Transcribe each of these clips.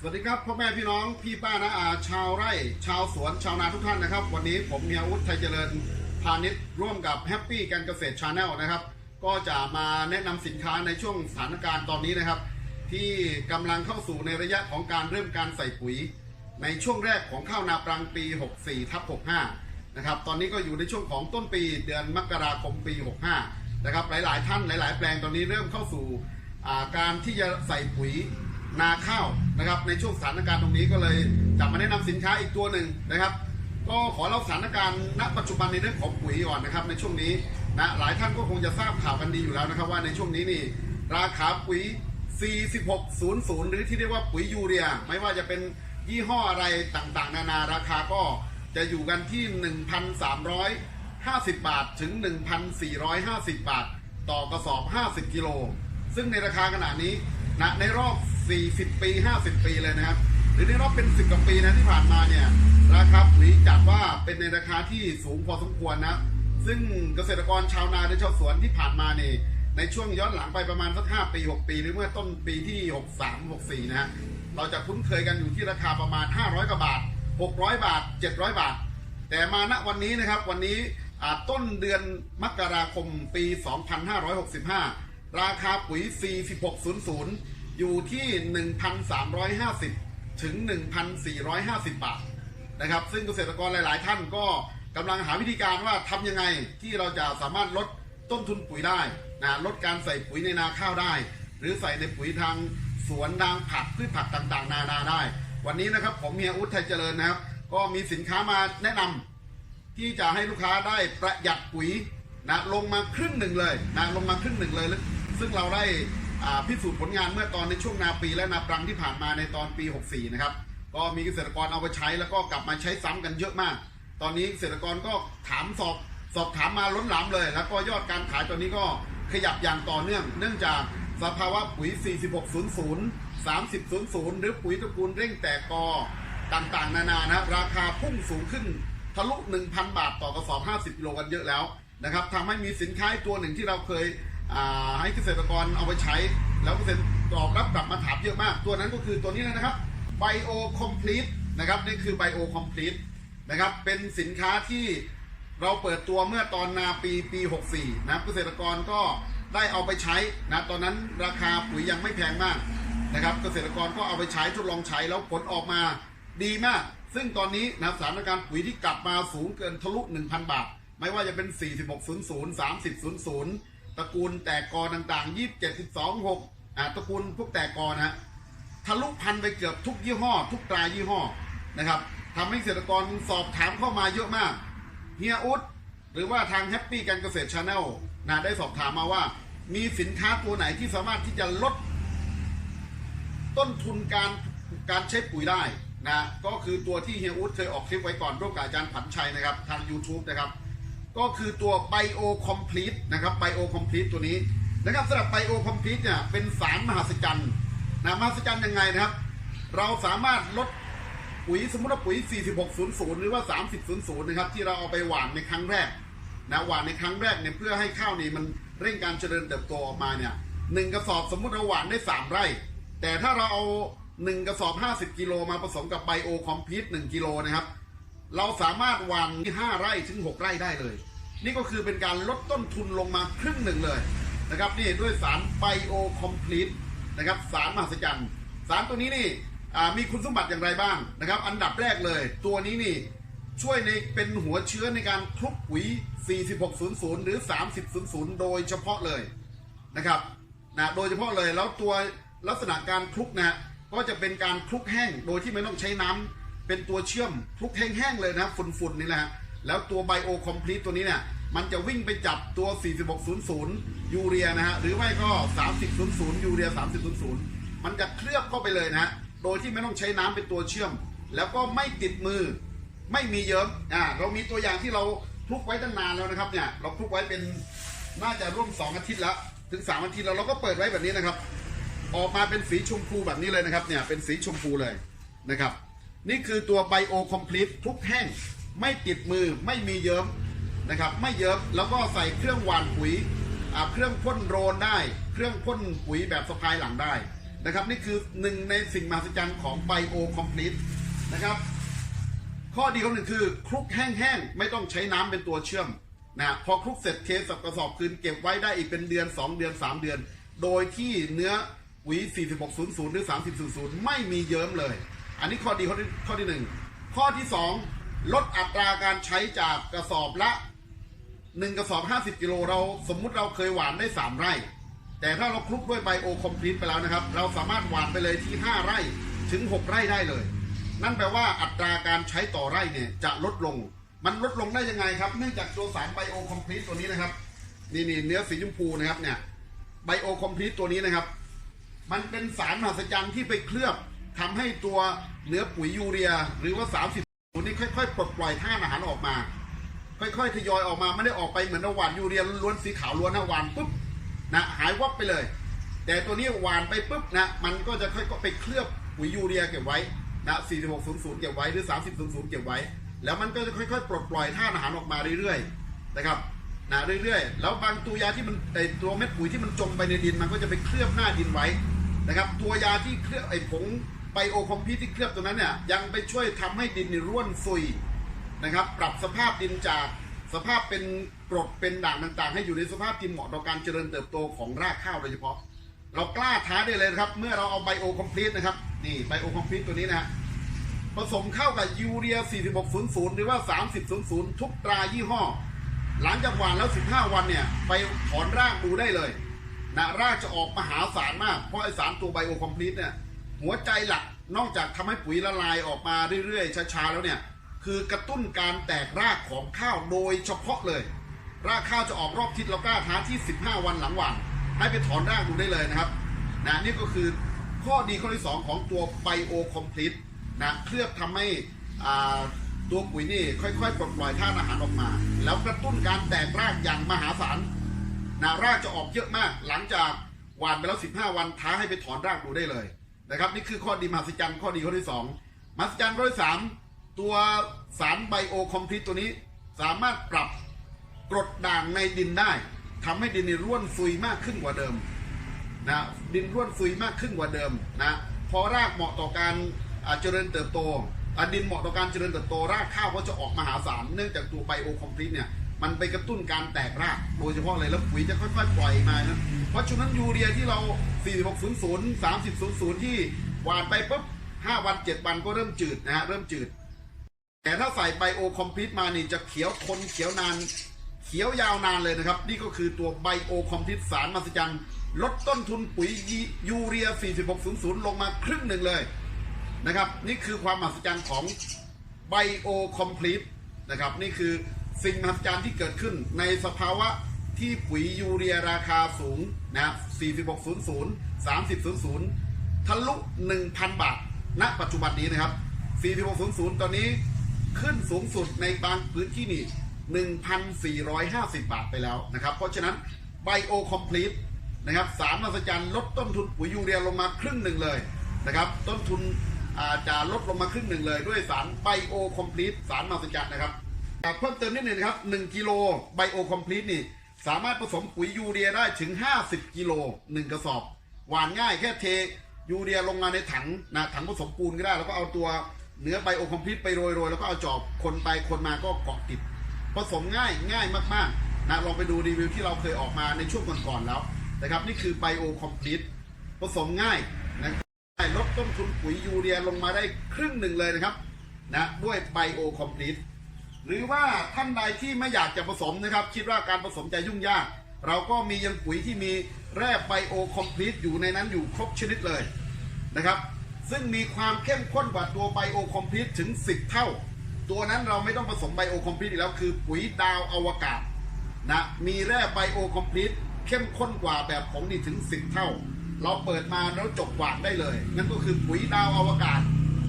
สวัสดีครับพ่อแม่พี่น้องพี่ป้านะอาชาวไร่ ชาวสวนชาวนาทุกท่านนะครับ วันนี้ผมเมียวุฒิไทยเจริญพาณิชย์ร่วมกับแฮปปี้การเกษตรชาแนลนะครับ ก็จะมาแนะนำสินค้าในช่วงสถานการณ์ตอนนี้นะครับ ที่กำลังเข้าสู่ในระยะของการเริ่มการใส่ปุ๋ย ในช่วงแรกของข้าวนาปรังปี 64ทับ65นะครับตอนนี้ก็อยู่ในช่วงของต้นปีเดือนมกราคมปี 65นะครับหลาย ๆ ท่านหลาย ๆ แปลงตอนนี้เริ่มเข้าสู่การที่จะใส่ปุ๋ย นาข้าวนะครับ ในช่วงสถานการณ์ตรงนี้ก็เลยจะมาแนะนำสินค้าอีกตัวหนึ่งนะครับ ก็ขอเล่าสถานการณ์ณปัจจุบันในเรื่องของปุ๋ยก่อนนะครับ ในช่วงนี้นะหลายท่านก็คงจะทราบข่าวกันดีอยู่แล้วนะครับ ว่าในช่วงนี้นี่ราคาปุ๋ย 4600 หรือที่เรียกว่าปุ๋ยยูเรีย ไม่ว่าจะเป็นยี่ห้ออะไรต่างๆ นานาราคาก็จะอยู่กันที่ 1,350 บาทถึง 1,450 บาท ต่อกระสอบ 50 กิโล ซึ่งในราคาขนาดนี้นะในรอบ 40 ปี 50 ปีเลยนะครับ หรือในรอบเป็น 10 กว่าปีนะที่ผ่านมาเนี่ยราคาปุ๋ยจัดว่าเป็นในราคาที่สูงพอสมควรนะ ซึ่งเกษตรกรชาวนาหรือชาวสวนที่ผ่านมาเนี่ยในช่วงย้อนหลังไปประมาณสัก 5 ปี 6 ปี หรือเมื่อต้นปีที่ 63 64 นะฮะเราจะคุ้นเคยกันอยู่ที่ราคาประมาณ 500 กว่าบาท 600 บาท 700 บาท แต่มาณวันนี้นะครับวันนี้ต้นเดือนมกราคมปี 2565 ราคาปุ๋ย 4600 อยู่ที่ 1,350 ถึง 1,450 บาทนะครับ ซึ่งเกษตรกรหลาย ๆ ท่านก็กำลังหาวิธีการว่าทำยังไงที่เราจะสามารถลดต้นทุนปุ๋ยได้นะลดการใส่ปุ๋ยในนาข้าวได้ หรือใส่ในปุ๋ยทางสวนทางผักพืชผักต่างๆ นานาได้ วันนี้นะครับผมเฮียอุทไทยเจริญนะครับ ก็มีสินค้ามาแนะนำที่จะให้ลูกค้าได้ประหยัดปุ๋ยนะลงมาครึ่งหนึ่งเลยนะลงมาครึ่งหนึ่งเลย ซึ่งเราได้ พิสูจน์ผลงานเมื่อตอนในช่วงนาปีและนาปรังที่ผ่านมาในตอนปี 64 นะครับ ก็มีเกษตรกรเอาไปใช้แล้วก็กลับมาใช้ซ้ำกันเยอะมาก ตอนนี้เกษตรกรก็ถามสอบสอบถามมาล้นหลามเลย แล้วก็ยอดการขายตอนนี้ก็ขยับอย่างต่อเนื่อง เนื่องจากสภาวะปุ๋ย 4600 3000 หรือปุ๋ยตระกูลเร่งแตกกอต่างๆ นานานะราคาพุ่งสูงขึ้นทะลุ 1,000 บาทต่อกระสอบ 50กิโลกันเยอะแล้วนะครับทำให้มีสินค้าตัวหนึ่งที่เราเคย ให้เกษตรกรเอาไปใช้ แล้วเกษตรตอบรับกลับมาถามเยอะมาก ตัวนั้นก็คือตัวนี้นะครับ Bio Complete นะครับนี่คือ Bio Complete นะครับเป็นสินค้าที่เราเปิดตัวเมื่อตอนนาปีปี 64 นะเกษตรกรก็ได้เอาไปใช้นะตอนนั้นราคาปุ๋ยยังไม่แพงมากนะครับเกษตรกรก็เอาไปใช้ทดลองใช้แล้วผลออกมาดีมาก ซึ่งตอนนี้นะสถานการณ์ปุ๋ยที่กลับมาสูงเกินทะลุ 1,000 บาท ไม่ว่าจะเป็น 4600 3000 ตระกูลแตกกอต่างๆ27 12 6อ่าตระกูลพวกแตกกอนะฮะทะลุพันไปเกือบทุกยี่ห้อ ทุกตรายี่ห้อนะครับทำให้เกษตรกรสอบถามเข้ามาเยอะมากเฮียอุดหรือว่าทางแฮปปี้การเกษตรชาแนลนะได้สอบถามมาว่า มีสินค้าตัวไหนที่สามารถที่จะลด ต้นทุนการการใช้ปุ๋ยได้นะก็คือตัวที่เฮียอู๊ดเคยออกคลิปไว้ก่อนร่วมกับอาจารย์ผันชัยนะครับ ทาง YouTube นะครับ ก็คือตัว Bio Complete นะครับ Bio Complete ตัวนี้นะครับสำหรับ Bio Complete เนี่ยเป็นสารมหัศจรรย์นะมหัศจรรย์ยังไงนะครับ เราสามารถลดปุ๋ยสมมติว่าปุ๋ย 4600 หรือว่า 3000 นะครับ ที่เราเอาไปหว่านในครั้งแรกนะหว่านในครั้งแรกเนี่ยเพื่อให้ข้าวนี่มันเร่งการเจริญเติบโตออกมาเนี่ยหนึ่งกระสอบสมมุติเราหว่านได้ 3 ไร่ แต่ถ้าเราเอา 1 กระสอบ 50 กิโลมาผสมกับไบโอคอมพิวต์1กิโลนะครับ เราสามารถหว่านที่5ไร่ถึง 6 ไร่ได้เลย นี่ก็คือเป็นการลดต้นทุนลงมาครึ่งหนึ่งเลยนะครับนี่ด้วยสารไบโอคอมพลีทนะครับสารมหัศจรรย์สารตัวนี้นี่มีคุณสมบัติอย่างไรบ้างนะครับ อันดับแรกเลย ตัวนี้นี่ช่วยในเป็นหัวเชื้อในการคลุกปุ๋ย 4600 หรือ 3000 โดยเฉพาะเลยนะครับนะโดยเฉพาะเลยแล้วตัวลักษณะการคลุกนะก็จะเป็นการคลุกแห้งโดยที่ไม่ต้องใช้น้ำ เป็นตัวเชื่อมคลุกแห้งๆเลยนะฝุ่นๆนี่แหละฮะแล้วตัวไบโอคอมพลีทตัวนี้เนี่ยมันจะวิ่งไปจับตัว 4600 ยูเรียนะฮะหรือไม่ก็ 3000 ยูเรีย 3000 มันจะเคลือบเข้าไปเลยนะฮะโดยที่ไม่ต้องใช้น้ำเป็นตัวเชื่อม แล้วก็ไม่ติดมือไม่มีเยิ้มอ่าเรามีตัวอย่างที่เราคลุกไว้ตั้งนานแล้วนะครับเนี่ยเราคลุกไว้เป็นน่าจะร่วมสองอาทิตย์แล้วถึงสามอาทิตย์แล้วเราก็เปิดไว้แบบนี้นะครับ ออกมาเป็นสีชมพูแบบนี้เลยนะครับเนี่ยเป็นสีชมพูเลยนะครับ นี่คือตัวไบโอคอมพลีททุกแห้งไม่ติดมือไม่มีเยิ้มนะครับ ไม่เยิ้มแล้วก็ใส่เครื่องหว่านปุ๋ยเครื่องพ่นโรนได้ เครื่องพ่นปุ๋ยแบบสะพายหลังได้นะครับ นี่คือหนึ่งในสิ่งมหัศจรรย์ของไบโอคอมพลีทนะครับ ข้อดีของหนึ่งคือคลุกแห้งๆไม่ต้องใช้น้ำเป็นตัวเชื่อมนะพอคลุกเสร็จเทสับกระสอบคืนเก็บไว้ได้อีกเป็นเดือน 2 เดือน 3 เดือน โดยที่เนื้อหวี4600 หรือ 3000 ไม่มีเยิ้มเลย อันนี้ข้อดีข้อที่ข้อที่หนึ่งข้อที่2ลดอัตราการใช้จากกระสอบละ1กระสอบ50กิโลเราสมมุติเราเคยหวานได้3ไร่ แต่ถ้าเราคลุกด้วยไบโอคอมพลีทไปแล้วนะครับ เราสามารถหวานไปเลยที่5ไร่ถึง6ไร่ได้เลย นั่นแปลว่าอัตราการใช้ต่อไร่เนี่ยจะลดลง มันลดลงได้ยังไงครับ เนื่องจากตัวสารไบโอคอมพลีทตัวนี้นะครับนี่นี่เนื้อสีชมพูนะครับเนี่ยไบโอคอมพลีทตัวนี้นะครับ มันเป็นสารมหัศจรรย์ที่ไปเคลือบ ทำให้ตัวเนื้อปุ๋ยยูเรีย หรือว่า 30ตัวนี้ค่อยๆปลดปล่อยธาตุอาหารออกมา ค่อยๆทยอยออกมาไม่ได้ออกไปเหมือนหวานยูเรียล้วนสีขาวล้วนนะหวานปุ๊บนะหายวับไปเลย แต่ตัวนี้หวานไปปุ๊บนะมันก็จะค่อยๆไปเคลือบปุ๋ยยูเรียเก็บไว้นะ4600 เก็บไว้หรือ 3000 เก็บไว้แล้วมันก็จะค่อยๆ ปลดปล่อยธาตุอาหารออกมาเรื่อยๆนะครับนะเรื่อยๆ แล้วบางตัวยาที่มันไอตัวเม็ดปุ๋ยที่มันจมไปในดินมันก็จะไปเคลือบหน้าดินไว้นะครับ ตัวยาที่เคลือบไอผง ไบโอคอมพิวที่เคลือบตัวนั้นเนี่ยยังไปช่วยทำให้ดินร่วนซุยนะครับ ปรับสภาพดินจากสภาพเป็นกรดเป็นด่างต่างๆ ให้อยู่ในสภาพที่เหมาะต่อการเจริญเติบโตของรากข้าวโดยเฉพาะ เรากล้าท้าได้เลยนะครับ เมื่อเราเอาไบโอคอมพลีทนะครับนี่ไบโอคอมพลีทตัวนี้นะฮะผสมเข้ากับยูเรีย 4600 หรือว่า 3000 ทุกตรายี่ห้อ หลังจากหว่านแล้ว 15 วันเนี่ย ไปถอนรากดูได้เลยนะรากจะออกมหาศาลมาก เพราะไอสารตัวไบโอคอมพลีทเนี่ย หัวใจหลักนอกจากทำให้ปุ๋ยละลายออกมาเรื่อยๆช้าๆแล้วเนี่ยคือกระตุ้นการแตกรากของข้าวโดยเฉพาะเลย รากข้าวจะออกรอบทิศเรากล้าท้าที่ 15 วันหลังหวานให้ไปถอนรากดูได้เลยนะครับนะนี่ก็คือข้อดีข้อที่ 2 ของตัวไบโอคอมพลีทนะเคลือบทำให้ตัวปุ๋ยนี่ค่อยๆปลดปล่อยธาตุอาหารออกมา แล้วกระตุ้นการแตกรากอย่างมหาศาลนะรากจะออกเยอะมากหลังจากหวานไปแล้ว 15 วันท้าให้ไปถอนรากดูได้เลย นะครับ นี่คือข้อดีมหัศจรรย์ข้อดีข้อที่2มหัศจรรย์ข้อที่3ตัวสารไบโอคอมพลีทตัวนี้ สามารถปรับกรดด่างในดินได้ทำให้ดินร่วนซุยมากขึ้นกว่าเดิมนะดินร่วนซุยมากขึ้นกว่าเดิมนะพอรากเหมาะต่อการเจริญเติบโตดินเหมาะต่อการเจริญเติบโตรากข้าวก็จะออกมหาศาลเนื่องจากตัวไบโอคอมพลีทเนี่ย มันไปกระตุ้นการแตกรากโดยเฉพาะเลยแล้วปุ๋ยจะค่อยๆปล่อยมานะเพราะฉะนั้นยูเรียที่เรา 4600 3000 ที่หวานไปปุ๊บ5 วัน 7 วันก็เริ่มจืดนะฮะเริ่มจืด แต่ถ้าใส่ไบโอคอมพลีทมานี่จะเขียวทนเขียวนาน เขียวยาวนานเลยนะครับ นี่ก็คือตัวไบโอคอมพลีทสารมหัศจรรย์ลดต้นทุนปุ๋ยยูเรีย 4600 ลงมาครึ่งหนึ่งเลยนะครับ นี่คือความมหัศจรรย์ของไบโอคอมพลีทนะครับ นี่คือ สิ่งมหัศจรรย์ที่เกิดขึ้นในสภาวะที่ปุ๋ยยูเรียราคาสูงนะครับ4600 3000 ทะลุ 1,000 บาท ณ ปัจจุบันนี้นะครับ 4600 ตอนนี้ขึ้นสูงสุดในบางพื้นที่นี่ 1,450 บาทไปแล้วนะครับ เพราะฉะนั้นไบโอคอมพลีทนะครับสารมหัศจรรย์ลดต้นทุนปุ๋ยยูเรียลงมาครึ่งหนึ่งเลยนะครับ ต้นทุนจะลดลงมาครึ่งหนึ่งเลย ด้วยสารไบโอคอมพลีทสารมหัศจรรย์นะครับ เพิ่มเติมนิดหนึ่งนะครับ1กิโลไบโอคอมพลีทนี่สามารถผสมปุ๋ยยูเรียได้ถึง 50 กิโล1กระสอบ หวานง่ายแค่เทยูเรียลงมาในถังนะถังผสมปูนก็ได้ แล้วก็เอาตัวเนื้อไบโอคอมพลีทไปโรยๆ แล้วก็เอาจอบคนไปคนมาก็เกาะติด ผสมง่ายง่ายมากๆนะลองไปดูรีวิวที่เราเคยออกมาในช่วงก่อนๆแล้วนะครับนี่คือไบโอคอมพลีทผสมง่ายนะลดต้นทุนปุ๋ยยูเรียลงมาได้ครึ่งหนึ่งเลยนะครับนะด้วยไบโอคอมพลีท หรือว่าท่านใดที่ไม่อยากจะผสมนะครับ คิดว่าการผสมจะยุ่งยาก เราก็มียังปุ๋ยที่มีแร่ไบโอคอมพลีทอยู่ในนั้นอยู่ครบชนิดเลยนะครับ ซึ่งมีความเข้มข้นกว่าตัวไบโอคอมพลีทถึง 10 เท่า ตัวนั้นเราไม่ต้องผสมไบโอคอมพลีทอีกแล้วคือปุ๋ยดาวอวกาศนะมีแร่ไบโอคอมพลีทเข้มข้นกว่าแบบผงนี่ถึง 10 เท่า เราเปิดมาแล้วจบหวานได้เลย นั่นก็คือปุ๋ยดาวอวกาศ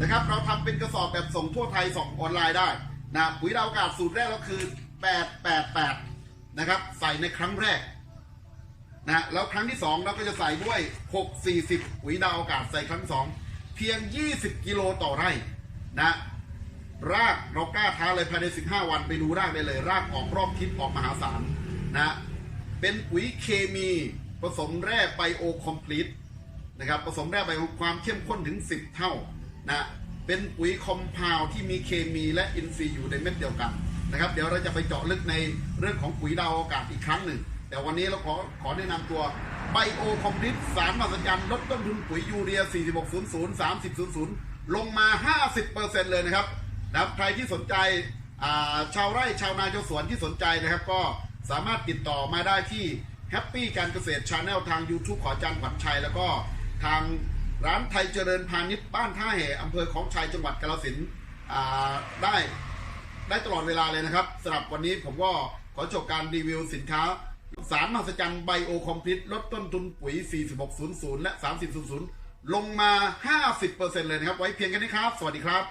นะครับ เราทำเป็นกระสอบแบบส่งทั่วไทยส่งออนไลน์ได้ นะปุ๋ยดาวอากาศสูตรแรกก็คือ 888 นะครับ ใส่ในครั้งแรกนะแล้วครั้งที่ 2 เราก็จะใส่ด้วย 640 ปุ๋ยดาวอากาศใส่ครั้งที่สองเพียง 20 กิโลต่อไร่นะรากเรากล้าท้าเลยภายใน 15 วันไปดูรากได้เลย รากออกรอบทิศออกมหาศาลนะเป็นปุ๋ยเคมีผสมแร่ไบโอคอมพลีทนะครับผสมแร่ไบโอความเข้มข้นถึง 10 เท่านะ เป็นปุ๋ยคอมเพลวที่มีเคมีและอินทรีย์อยู่ในเม็ดเดียวกันนะครับ เดี๋ยวเราจะไปเจาะลึกในเรื่องของปุ๋ยดาวอากาศอีกครั้งหนึ่ง แต่วันนี้เราขอขอแนะนำตัวไบโอคอมพลิทสารมหัศจรรย์ลดต้นทุนปุ๋ยยูเรีย 4600 3000 ลงมา 50%เลยนะครับนะครับ ใครที่สนใจชาวไร่ชาวนาชาวสวนที่สนใจนะครับ ก็สามารถติดต่อมาได้ที่แฮปปี้การเกษตรชาแนลทาง YouTube ขอจันขวัญชัย แล้วก็ทาง ร้านไทยเจริญพาณิชย์บ้านท่าแห่อำเภอของชัยจังหวัดกาฬสินธุ์ได้ได้ตลอดเวลาเลยนะครับสำหรับวันนี้ผมก็ขอจบการรีวิวสินค้า สารมหัศจรรย์ไบโอคอมพลีทลดต้นทุนปุ๋ย 4600 และ 3000 ลงมา 50%เลยนะครับ ไว้เพียงแค่นี้ครับ สวัสดีครับ